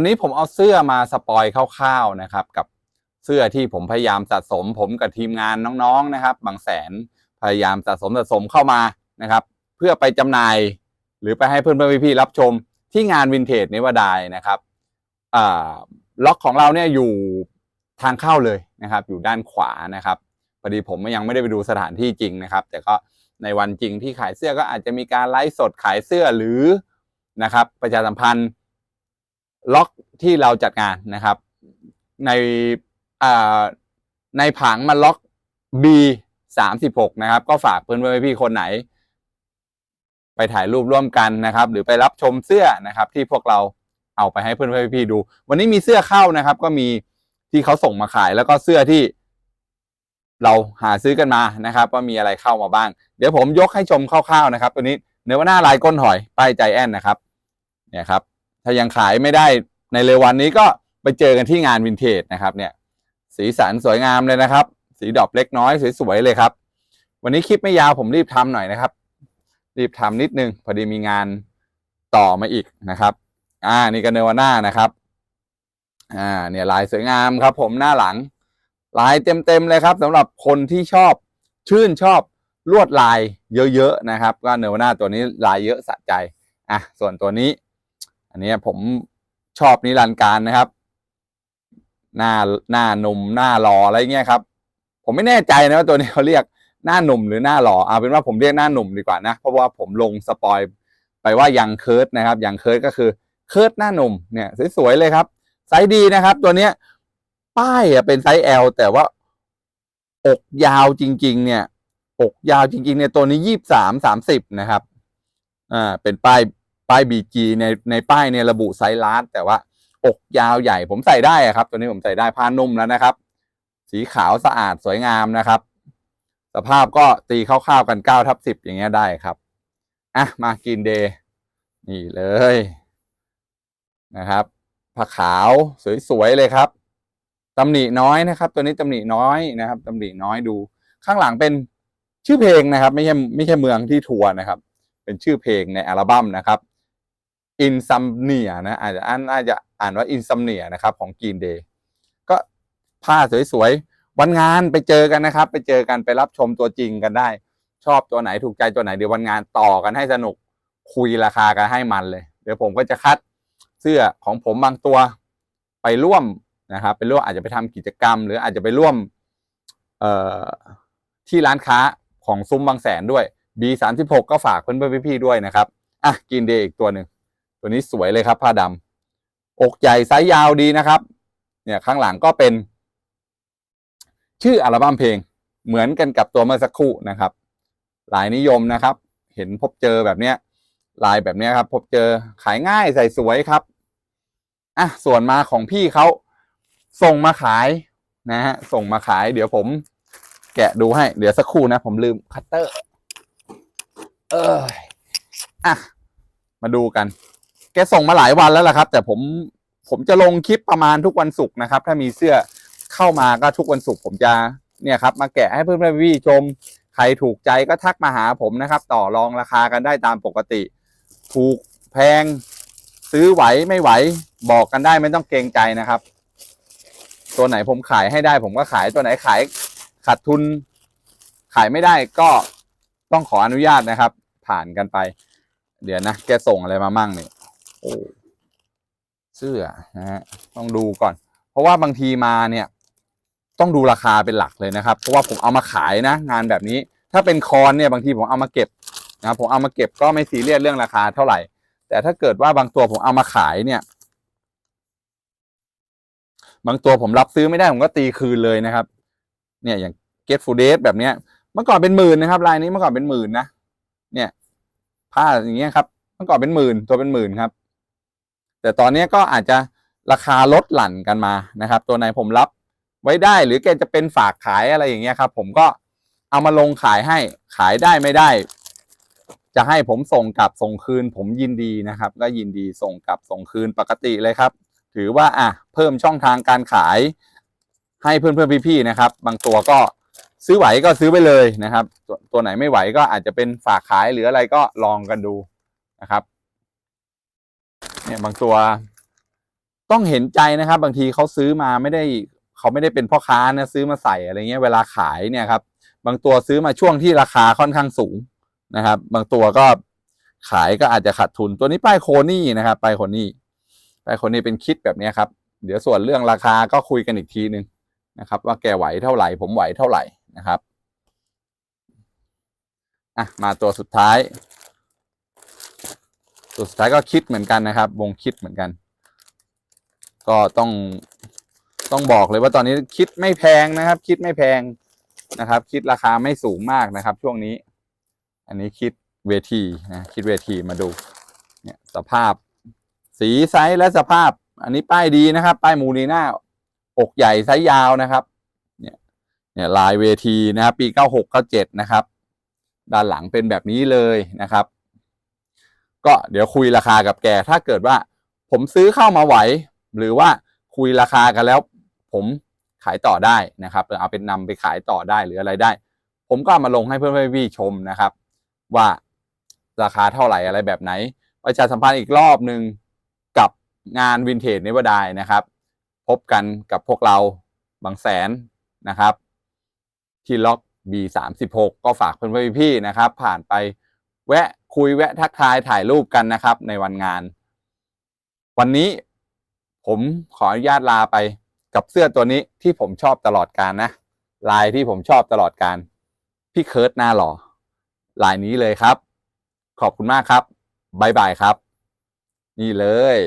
วันนี้ผมเอาเสื้อมาสปอยคร่าวๆนะครับ กับเสื้อที่ผมพยายามสะสม ผมกับทีมงานน้องๆนะครับ บางแสนพยายามสะสมสะสมเข้ามานะครับ เพื่อไปจำหน่าย หรือไปให้เพื่อนๆพี่ๆรับชมที่งานวินเทจนิวดายนะครับล็อกของเราเนี่ยอยู่ทางเข้าเลยนะครับ อยู่ด้านขวานะครับพอดีผมยังไม่ได้ไปดูสถานที่จริงนะครับ แต่ก็ในวันจริงที่ขายเสื้อก็อาจจะมีการไลฟ์สดขายเสื้อหรือนะครับ ประชาสัมพันธ์ ล็อกที่เราจัดงานนะครับ ในในผังมันล็อก B สามสิบหกนะครับ ก็ฝากเพื่อนๆพี่ๆคนไหน ไปถ่ายรูปร่วมกันนะครับ หรือไปรับชมเสื้อนะครับ ที่พวกเราเอาไปให้เพื่อนๆพี่ๆดู วันนี้มีเสื้อเข้านะครับ ก็มีที่เขาส่งมาขายแล้วก็เสื้อที่เราหาซื้อกันมานะครับ ว่ามีอะไรเข้ามาบ้าง เดี๋ยวผมยกให้ชมคร่าวๆนะครับ ตัวนี้เนื้อว่าหน้าลายก้นหอยป้ายใจแอนนะครับ เนี่ยครับ ถ้ายังขายไม่ได้ในเร็ววันนี้ก็ไปเจอกันที่งานวินเทจนะครับเนี่ยสีสันสวยงามเลยนะครับ สีดอกเล็กน้อยสวยๆเลยครับ วันนี้คลิปไม่ยาวผมรีบทำหน่อยนะครับ รีบทำนิดนึงพอดีมีงานต่อมาอีกนะครับ อ่านี่ก็เนวาน่านะครับอ่าเนี่ยลายสวยงามครับ ผมหน้าหลัง ลายเต็มๆเลยครับสำหรับคนที่ชอบชื่นชอบลวดลายเยอะๆนะครับ ก็เนวาน่าตัวนี้ลายเยอะสะใจอะส่วนตัวนี้ อันนี้ผมชอบนิรันดร์การนะครับ หน้าหน้าหนุ่มหน้าหล่ออะไรเงี้ยครับ ผมไม่แน่ใจนะว่าตัวนี้เขาเรียกหน้าหนุ่มหรือหน้าหล่อเอาเป็นว่าผมเรียกหน้าหนุ่มดีกว่านะ เพราะว่าผมลงสปอยไปว่ายังเคิร์ดนะครับยังเคิร์ดก็คือเคิร์ดหน้าหนุ่มเนี่ยสวยๆเลยครับไซส์ดีนะครับ ตัวเนี้ยป้ายเป็นไซส์ L แต่ว่าอกยาวจริง ๆ เนี่ยอกยาวจริงๆเนี่ยตัวนี้ยี่สามสามสิบนะครับอ่าเป็นป้าย ป้ายบีจีในในป้ายเนี่ยระบุไซส์ลาร์แต่ว่าอกยาวใหญ่ผมใส่ได้ครับ ตัวนี้ผมใส่ได้ผ้านุ่มแล้วนะครับ สีขาวสะอาดสวยงามนะครับ สภาพก็ตีคร่าวๆกันเก้าทับสิบอย่างเงี้ยได้ครับอะมากินเดย์นี่เลยนะครับผ้าขาวสวยๆเลยครับตำหนิน้อยนะครับ ตัวนี้ตำหนิน้อยนะครับตำหนิน้อยดู ข้างหลังเป็นชื่อเพลงนะครับ ไม่ใช่ไม่ใช่เมืองที่ทัวร์นะครับ เป็นชื่อเพลงในอัลบั้มนะครับ อินซัมเนียนะอาจจะอ่านอาจจะอ่านว่าอินซัมเนียนะครับของกีนเดย์ก็ผ้าสวยๆ วันงานไปเจอกันนะครับ ไปเจอกันไปรับชมตัวจริงกันได้ ชอบตัวไหนถูกใจตัวไหนเดี๋ยววันงานต่อกันให้สนุกคุยราคากันให้มันเลย เดี๋ยวผมก็จะคัดเสื้อของผมบางตัวไปร่วมนะครับไปร่วมอาจจะไปทำกิจกรรม หรืออาจจะไปร่วมเอที่ร้านค้าของซุ้มบางแสนด้วย B36 ก็ฝากเพื่อนๆพี่ๆด้วยนะครับอะกินเดย์อีกตัวหนึ่ง ตัวนี้สวยเลยครับผ้าดำอกใหญ่ไซส์ยาวดีนะครับ เนี่ยข้างหลังก็เป็น ชื่ออัลบั้มเพลงเหมือนกันกับตัวเมื่อสักครู่นะครับลายนิยมนะครับ เห็นพบเจอแบบเนี้ยลายแบบเนี้ยครับ พบเจอขายง่ายใส่สวยครับอะส่วนมาของพี่เขาส่งมาขายนะฮะส่งมาขาย เดี๋ยวผม แกะดูให้ เดี๋ยวสักครู่นะ ผมลืมคัตเตอร์ เอออะมาดูกัน กส่งมาหลายวันแล้วล่ะครับ แต่ผมผมจะลงคลิปประมาณทุกวันศุกร์นะครับ ถ้ามีเสื้อเข้ามาก็ทุกวันศุกร์ผมจะเนี่ยครับ มาแกะให้เพื่อนๆพี่ชม ใครถูกใจก็ทักมาหาผมนะครับ ต่อรองราคากันได้ตามปกติ ถูกแพง ซื้อไหวไม่ไหว บอกกันได้ไม่ต้องเกรงใจนะครับ ตัวไหนผมขายให้ได้ ผมก็ขายตัวไหนขายขาดทุน ขายไม่ได้ก็ต้องขออนุญาตนะครับ ผ่านกันไป เดี๋ยวนะ แกส่งอะไรมามั่งเนี่ย โอ้เสื้อนะฮะต้องดูก่อน เพราะว่าบางทีมาเนี่ย ต้องดูราคาเป็นหลักเลยนะครับ เพราะว่าผมเอามาขายนะ งานแบบนี้ ถ้าเป็นคอนเนี่ยบางทีผมเอามาเก็บนะผมเอามาเก็บก็ไม่ซีเรียสเรื่องราคาเท่าไหร่ แต่ถ้าเกิดว่าบางตัวผมเอามาขายเนี่ย บางตัวผมรับซื้อไม่ได้ผมก็ตีคืนเลยนะครับ เนี่ยอย่าง Get f o o d a t e แบบเนี้ยเมื่อก่อนเป็นหมื่นนะครับลายนี้เมื่อก่อนเป็นหมื่นนะเนี่ยผ้าอย่างเงี้ยครับเมื่อก่อนเป็นหมื่นตัวเป็นหมื่นครับ แต่ตอนนี้ก็อาจจะราคาลดหลั่นกันมานะครับ ตัวไหนผมรับไว้ได้หรือแกจะเป็นฝากขายอะไรอย่างเงี้ยครับ ผมก็เอามาลงขายให้ขายได้ไม่ได้ จะให้ผมส่งกลับส่งคืน ผมยินดีนะครับ ก็ยินดีส่งกลับส่งคืนปกติเลยครับ ถือว่าอะเพิ่มช่องทางการขาย ให้เพื่อนเพื่อนพี่ๆนะครับ บางตัวก็ซื้อไหวก็ซื้อไปเลยนะครับตตัวไหนไม่ไหวก็อาจจะเป็นฝากขายหรืออะไรก็ลองกันดูนะครับ เนี่ยบางตัว ต้องเห็นใจนะครับ บางทีเขาซื้อมาไม่ได้เขาไม่ได้เป็นพ่อค้านะซื้อมาใส่อะไรเงี้ยเวลาขายเนี่ยครับ บางตัวซื้อมาช่วงที่ราคาค่อนข้างสูงนะครับ บางตัวก็ขายก็อาจจะขาดทุนตัวนี้ป้ายโคนี่นะครับป้ายโคนี่ป้ายโคนี่เป็นคิดแบบนี้ครับ เดี๋ยวส่วนเรื่องราคาก็คุยกันอีกทีหนึ่งนะครับ ว่าแกไหวเท่าไหร่ ผมไหวเท่าไหร่นะครับอะมาตัวสุดท้าย ตัวสุดท้ายก็คิดเหมือนกันนะครับ วงคิดเหมือนกัน ก็ต้องต้องบอกเลยว่าตอนนี้คิดไม่แพงนะครับ คิดไม่แพงนะครับ คิดราคาไม่สูงมากนะครับ ช่วงนี้ อันนี้คิดเวทีนะคิดเวทีมาดูเนี่ยสภาพ สีไซส์และสภาพ อันนี้ป้ายดีนะครับ ป้ายมูนีน่าอกใหญ่ไซส์ยาวนะครับ เนี่ยเนี่ยลายเวทีนะครับ ปีเก้าหกเก้าเจ็ดนะครับ ด้านหลังเป็นแบบนี้เลยนะครับ ก็เดี๋ยวคุยราคากับแก ถ้าเกิดว่าผมซื้อเข้ามาไหว หรือว่าคุยราคากันแล้ว ผมขายต่อได้นะครับเอาเป็นนำไปขายต่อได้หรืออะไรได้ ผมก็ามาลงให้เพื่อนๆพี่ชมนะครับ ว่าราคาเท่าไหร่อะไรแบบไหน ประชาสัมพันธ์อีกรอบหนึ่งกับงานวินเทจนิวดายนะครับ พบกันกับพวกเราบางแสนนะครับ ที่ล็อก B36 ก็ฝากเพื่อนๆพี่ๆนะครับ ผ่านไป แวะคุยแวะทักทายถ่ายรูปกันนะครับ ในวันงาน วันนี้ผมขออนุญาตลาไปกับเสื้อตัวนี้ที่ผมชอบตลอดการนะ ลายที่ผมชอบตลอดการพี่เคิร์ตหน้าหล่อลายนี้เลยครับ ขอบคุณมากครับบายบายครับ นี่เลย